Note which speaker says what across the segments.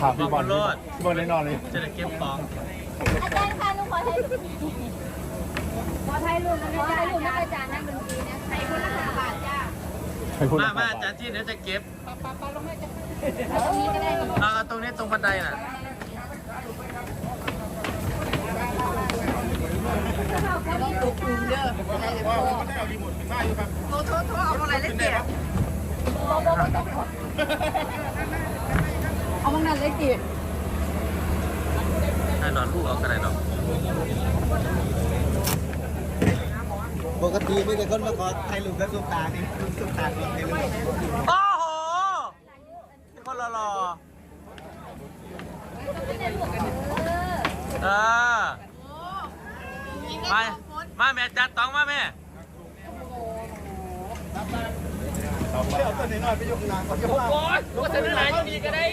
Speaker 1: ถามพี่บอล
Speaker 2: บอกบอลโลด
Speaker 1: พี่บอลแน่นอนเลย
Speaker 2: จะได้เก็บของ
Speaker 3: อาจารย์คะหนูขอถ่ายรูปขอถ่ายรูปขอถ่ายรูปนักอาจารย์นักดนตรีนะใครคนละห้าบาทจ้า
Speaker 1: ใครพูด
Speaker 2: มา
Speaker 1: นะค
Speaker 2: มา
Speaker 1: รับ
Speaker 2: อาจารย์ที่เดี๋ยวจะเก็บ
Speaker 3: เอาตรงนี้ก็ได้
Speaker 2: เอาเอาตรงนี้ตรงบันไดน่ะ
Speaker 3: เขามีตุกคุมเด้อได้เลยพ่อโทษโทษโทษเอาอะไรเล็กเกียร์เอา บางนั้นเล็กเกียร์
Speaker 2: ให้นอนลูกเอากระไรเนาะ
Speaker 4: ปกติไม่แต่คนมาขอถ่ายรูปกับซุปตานี่ซุปตาตัวเอง
Speaker 2: โอ้โหคนรอๆเออมามาแม่จัดตองมาแม่
Speaker 4: เอาตัวนี้หน่อยไปยกนางก่อนจะว่า
Speaker 2: โอ้ยลูกจะได้หลายดี ก็ได้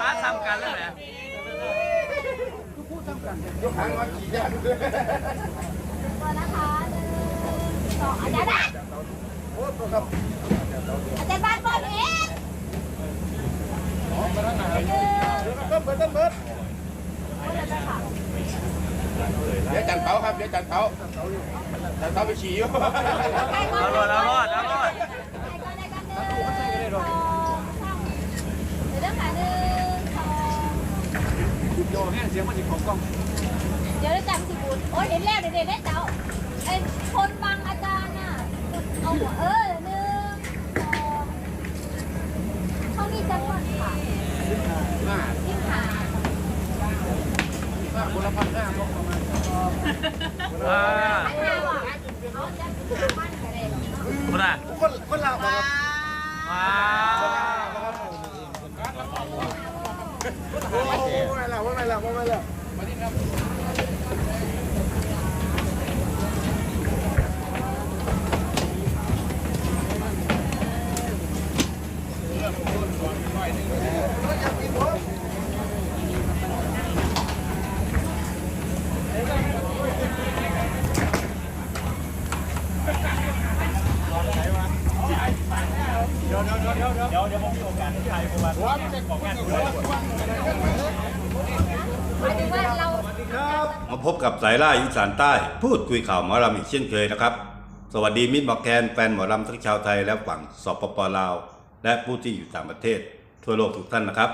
Speaker 2: มาทำกันแล้วแหละ
Speaker 3: ก่อนนะคะหนึ่งสองอาจารย์บ้านอาจารย์บ้านบอลเองหนึ่ง
Speaker 4: เบิ้ลเบิ้ลเบิ้ล
Speaker 5: เดี๋ยวจันเผาครับ เดี๋ยวจันเผาจันเผาไปฉี่อยู่
Speaker 2: เอารอดเอารอดเอารอด
Speaker 3: เดี๋ยวค่ะหนึ่งสอง
Speaker 4: โยเนี่ยเสียงมันสิของกล้อง
Speaker 3: เดี๋ยวจับสิบุญโอ้ยเห็นแล้วเด็ดๆได้เจ้าไอ้คนบังอาจารย์น่ะเอาหัวเออหนึ่งสองเขามีจังหวัดค่ะ ที่า
Speaker 5: คนละพันห้าลงประมาณ
Speaker 2: อ่า
Speaker 3: อันห้าว่ะเอาจังมันกระเด็น
Speaker 2: คุณอะ
Speaker 4: คนคนลาวครับ
Speaker 2: ว้าว
Speaker 4: โอ้โหไม่แล้วไม่แล้วไม่แล้ว
Speaker 3: หม
Speaker 6: มาพบกับสายล่าอีสานใต้ พูดคุยข่าวหมอลำอีกเช่นเคยนะครับ สวัสดีมิตรหมอแคนแฟนหมอลำทั้งชาวไทยและฝั่งสปปลาว และผู้ที่อยู่ต่างประเทศ ทั่วโลกทุกท่านนะครับ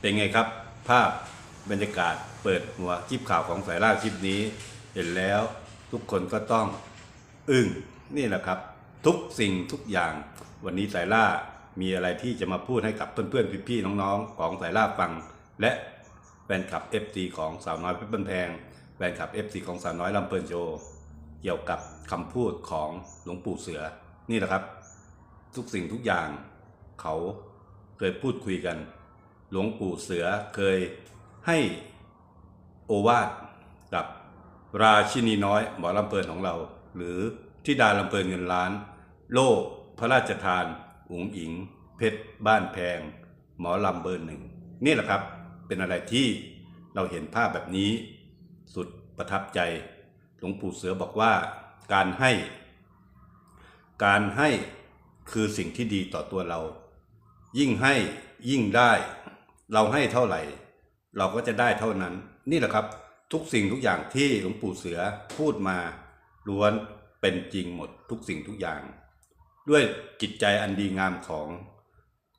Speaker 6: เป็นไงครับ ภาพบรรยากาศเปิดหัวคลิปข่าวของสายล่าคลิปนี้ เห็นแล้วทุกคนก็ต้องอึ้งนี่แหละครับ ทุกสิ่งทุกอย่าง วันนี้สายล่ามีอะไรที่จะมาพูดให้กับเพื่อนๆพี่ๆน้องๆ ของสายล่าฟัง และ แฟนคลับ FC ของสาวน้อยเพชรบันแพงแฟนคลับ FC ของสาวน้อยลำเพลินโชว์เกี่ยวกับคำพูดของหลวงปู่เสือนี่แหละครับ ทุกสิ่งทุกอย่างเขาเคยพูดคุยกัน หลวงปู่เสือเคยให้โอวาทกับราชินีน้อยหมอลำเพลินของเรา หรือทิดาลำเพลินเงินล้าน โล่พระราชทานอุ๋งอิง เพชรบ้านแพง หมอลำเบอร์หนึ่งนี่แหละครับ เป็นอะไรที่เราเห็นภาพแบบนี้ สุดประทับใจ หลวงปู่เสือบอกว่าการให้ การให้คือสิ่งที่ดีต่อตัวเรา ยิ่งให้ยิ่งได้ เราให้เท่าไหร่ เราก็จะได้เท่านั้น นี่แหละครับทุกสิ่งทุกอย่างที่หลวงปู่เสือพูดมาล้วนเป็นจริงหมดทุกสิ่งทุกอย่าง ด้วยจิตใจอันดีงามของ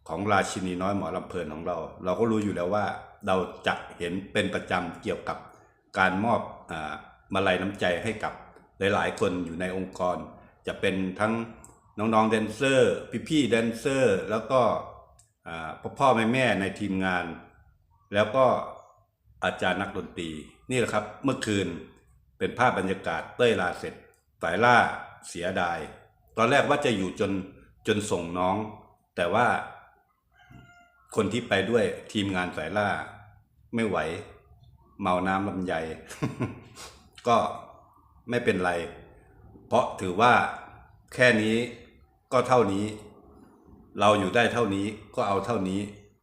Speaker 6: ของราชินีน้อยหมอลำเพลินของเรา เราก็รู้อยู่แล้วว่า เราจะเห็นเป็นประจำเกี่ยวกับการมอบอมาลัยน้ำใจให้กับหลายๆ คนอยู่ในองค์กร จะเป็นทั้งน้องๆแดนเซอร์ พี่ๆแดนเซอร์ แล้วก็พ่อพ่อแม่แม่ในทีมงาน แล้วก็อาจารย์นักดนตรี นี่แหละครับเมื่อคืนเป็นภาพบรรยากาศเต้ยลาเสร็จสายล่าเสียดาย ตอนแรกว่าจะอยู่จนจนส่งน้อง แต่ว่าคนที่ไปด้วยทีมงานสายล่า ไม่ไหว เมาน้ำลำไยก็ไม่เป็นไร เพราะถือว่าแค่นี้ก็เท่านี้ เราอยู่ได้เท่านี้ก็เอาเท่านี้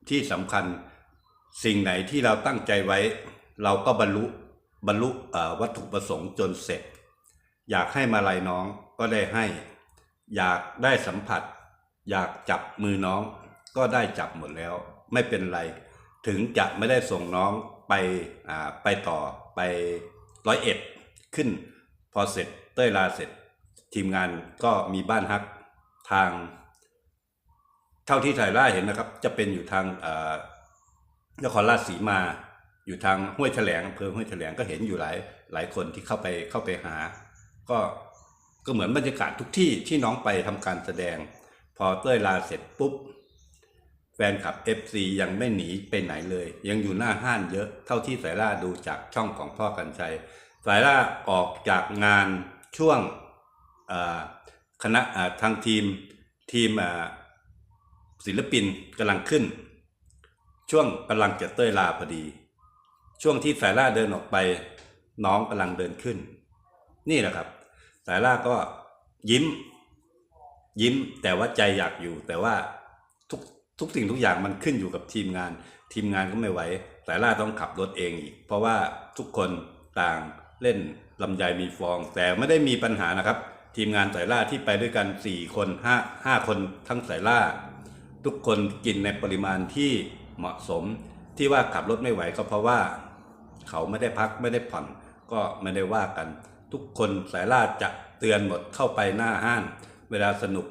Speaker 6: ที่สำคัญสิ่งไหนที่เราตั้งใจไว้ เราก็บรรลุบรรลุวัตถุประสงค์จนเสร็จ อยากให้มาลัยน้องก็ได้ให้ อยากได้สัมผัส อยากจับมือน้องก็ได้จับหมดแล้ว ไม่เป็นไร ถึงจะไม่ได้ส่งน้องไปอ่าไปต่อไปร้อยเอ็ดขึ้นพอเสร็จเต้ยลาเสร็จ ทีมงานก็มีบ้านฮักทาง เท่าที่ถ่ายล่าเห็นนะครับ จะเป็นอยู่ทางอ่อนครราชสีมาอยู่ทางห้วยแถลงอำเภอห้วยแถลงก็เห็นอยู่หลายหลายคนที่เข้าไปเข้าไปหา ก็ก็เหมือนบรรยากาศทุกที่ที่น้องไปทำการแสดง พอเต้ยลาเสร็จปุ๊บ แฟนคลับ FC ยังไม่หนีไปไหนเลย ยังอยู่หน้าห้านเยอะเท่าที่สายล่าดูจากช่องของพ่อกันชัย สายล่าออกจากงานช่วงคณะทางทีมทีมศิลปินกำลังขึ้น ช่วงกำลังจะเต้ยลาพอดี ช่วงที่สายล่าเดินออกไป น้องกำลังเดินขึ้น นี่แหละครับ สายล่าก็ยิ้ม ยิ้มแต่ว่าใจอยากอยู่แต่ว่าทุก ทุกสิ่งทุกอย่างมันขึ้นอยู่กับทีมงาน ทีมงานก็ไม่ไหวสายล่าต้องขับรถเองอีก เพราะว่าทุกคนต่างเล่นลำไยมีฟอง แต่ไม่ได้มีปัญหานะครับ ทีมงานสายล่าที่ไปด้วยกัน 4 คน5 5คนทั้งสายล่า ทุกคนกินในปริมาณที่เหมาะสม ที่ว่าขับรถไม่ไหวก็เพราะว่า เขาไม่ได้พักไม่ได้ผ่อนก็ไม่ได้ว่ากัน ทุกคนสายล่าจะเตือนหมดเข้าไปหน้าห้าน เวลาสนุก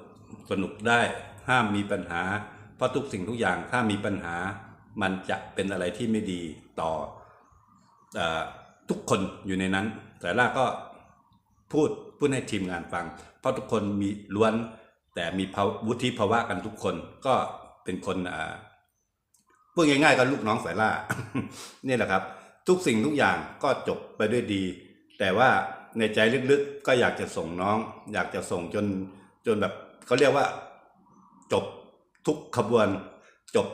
Speaker 6: สนุกได้ห้ามมีปัญหา ราะทุกสิ่งทุกอย่างถ้ามีปัญหามันจะเป็นอะไรที่ไม่ดีต่ออทุกคนอยู่ในนั้นสายล่าก็พูดพูดให้ทีมงานฟัง เพราะทุกคนมีล้วน แต่มีวุฒิภาวะกันทุกคนก็เป็นคนพูดง่ายๆก็ลูกน้องสายล่านี่แหละครับ ทุกสิ่งทุกอย่างก็จบไปด้วยดี แต่ว่าในใจลึกๆก็อยากจะส่งน้อง อยากจะส่งจนจนแบบเขาเรียกว่าจบ ทุกขบวนจบ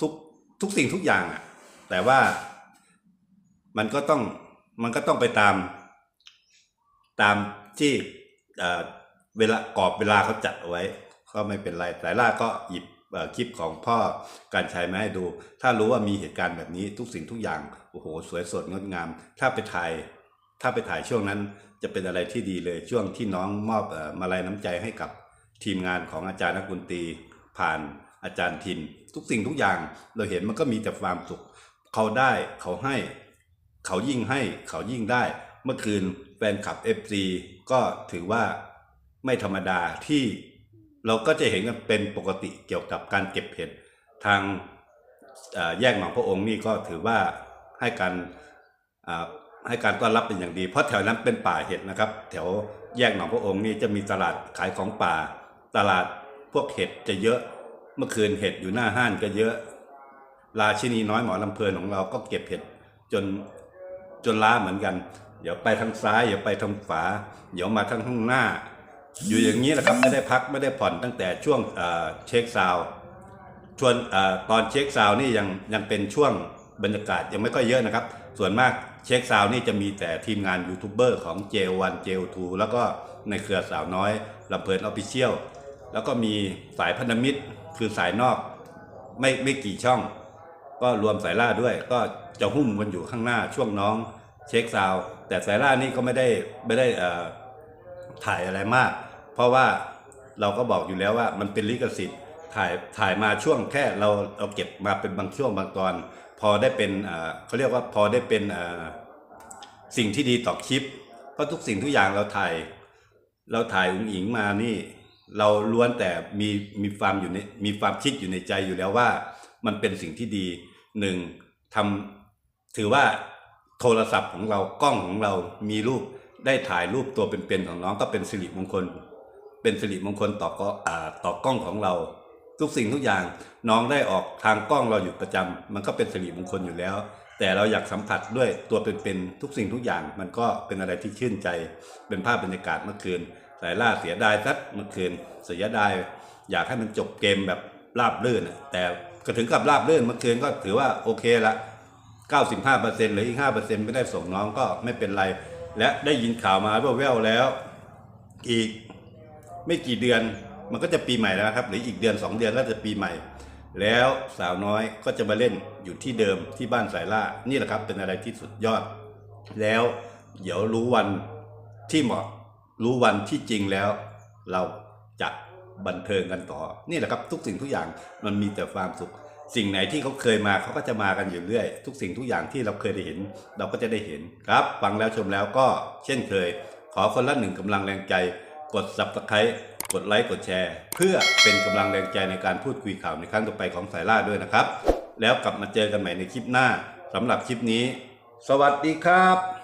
Speaker 6: ทุกทุกสิ่งทุกอย่างอะแต่ว่ามันก็ต้องมันก็ต้องไปตามตามที่เวลากรอบเวลาเขาจัดเอาไว้ ก็ไม่เป็นไรสายล่าก็หยิบคลิปของพ่อการชัยมาให้ดู ถ้ารู้ว่ามีเหตุการณ์แบบนี้ทุกสิ่งทุกอย่างโอ้โห สวยสดงดงาม ถ้าไปถ่ายถ้าไปถ่ายช่วงนั้นจะเป็นอะไรที่ดีเลยช่วงที่น้องมอบอมาลัยน้ำใจให้กับทีมงานของอาจารย์นักดนตรี ผ่านอาจารย์ทิน ทุกสิ่งทุกอย่างเราเห็นมันก็มีแต่ความสุข เขาได้เขาให้ เขายิ่งให้เขายิ่งได้ เมื่อคืนแฟนคลับ FC ก็ถือว่าไม่ธรรมดาที่เราก็จะเห็นกันเป็นปกติเกี่ยวกับการเก็บเห็ดทางแยกหนองพระองค์นี่ก็ถือว่าให้การให้การต้อนรับเป็นอย่างดี เพราะแถวนั้นเป็นป่าเห็ดนะครับ แถวแยกหนองพระองค์นี่จะมีตลาดขายของป่า ตลาด พวกเห็ดจะเยอะ เมื่อคืนเห็ดอยู่หน้าห้านก็เยอะ ราชินีน้อยหมอลำเพลินของเราก็เก็บเห็ดจนจนล้าเหมือนกัน เดี๋ยวไปทางซ้ายเดี๋ยวไปทางขวาเดี๋ยวมาทางข้างหน้า อยู่อย่างนี้แหละครับไม่ได้พักไม่ได้ผ่อนตั้งแต่ช่วงเช็คซาวชวนอตอนเช็คซาวนี่ยังยังเป็นช่วงบรรยากาศยังไม่ค่อยเยอะนะครับ ส่วนมากเช็คซาวนี่จะมีแต่ทีมงานยูทูบเบอร์ของ J1 J2 แล้วก็ในเครือสาวน้อยลำเพลินออฟฟิเชียล แล้วก็มีสายพันธมิตรคือสายนอกไม่ไม่กี่ช่อง ก็รวมสายล่าด้วย ก็จะหุ้มกันอยู่ข้างหน้าช่วงน้องเช็คซาว แต่สายล่านี่ก็ไม่ได้ไม่ได้เอ่อถ่ายอะไรมาก เพราะว่าเราก็บอกอยู่แล้วว่ามันเป็นลิขสิทธิ์ถ่ายถ่ายมาช่วงแค่เราเราเก็บมาเป็นบางช่วงบางตอน พอได้เป็นอ่าเขาเรียกว่าพอได้เป็นอ่าสิ่งที่ดีต่อคลิป เพราะทุกสิ่งทุกอย่างเราถ่าย เราถ่ายอุ๋งอิงมานี่ เราล้วนแต่มีมีความอยู่ในมีความคิดอยู่ในใจอยู่แล้วว่า มันเป็นสิ่งที่ดีหนึ่งทำถือว่าโทรศัพท์ของเรากล้องของเรามีรูปได้ถ่ายรูปตัวเป็นๆของน้องก็เป็นสิริมงคล เป็นสิริมงคลต่อก็อ่าต่อกล้องของเรา ทุกสิ่งทุกอย่างน้องได้ออกทางกล้องเราอยู่ประจำมันก็เป็นสิริมงคลอยู่แล้ว แต่เราอยากสัมผัสด้วยตัวเป็นๆทุกสิ่งทุกอย่าง มันก็เป็นอะไรที่ชื่นใจเป็นภาพบรรยากาศเมื่อคืน สายล่าเสียดายสักเมื่อคืนเสียดายอยากให้มันจบเกมแบบราบรื่นอะแต่ก็ถึงกับราบรื่นเมื่อคืนก็ถือว่าโอเคละ 95%หรืออีก 5%ไม่ได้ส่งน้องก็ไม่เป็นไร และได้ยินข่าวมาแว่วๆแล้ว อีกไม่กี่เดือนมันก็จะปีใหม่แล้วครับ หรืออีกเดือน 2 เดือนแล้วจะปีใหม่ แล้วสาวน้อยก็จะมาเล่นอยู่ที่เดิมที่บ้านสายล่านี่แหละครับ เป็นอะไรที่สุดยอด แล้วเดี๋ยวรู้วันที่เหมาะ รู้วันที่จริงแล้ว เราจะบันเทิงกันต่อ นี่แหละครับทุกสิ่งทุกอย่างมันมีแต่ความสุข สิ่งไหนที่เขาเคยมาเขาก็จะมากันอยู่เรื่อย ทุกสิ่งทุกอย่างที่เราเคยได้เห็น เราก็จะได้เห็นครับ ฟังแล้วชมแล้วก็เช่นเคย ขอคนละหนึ่งกำลังแรงใจ กด subscribe กดไลค์กดแชร์ เพื่อเป็นกำลังแรงใจในการพูดคุยข่าวในครั้งต่อไปของสายล่าด้วยนะครับ แล้วกลับมาเจอกันใหม่ในคลิปหน้าสำหรับคลิปนี้ สวัสดีครับ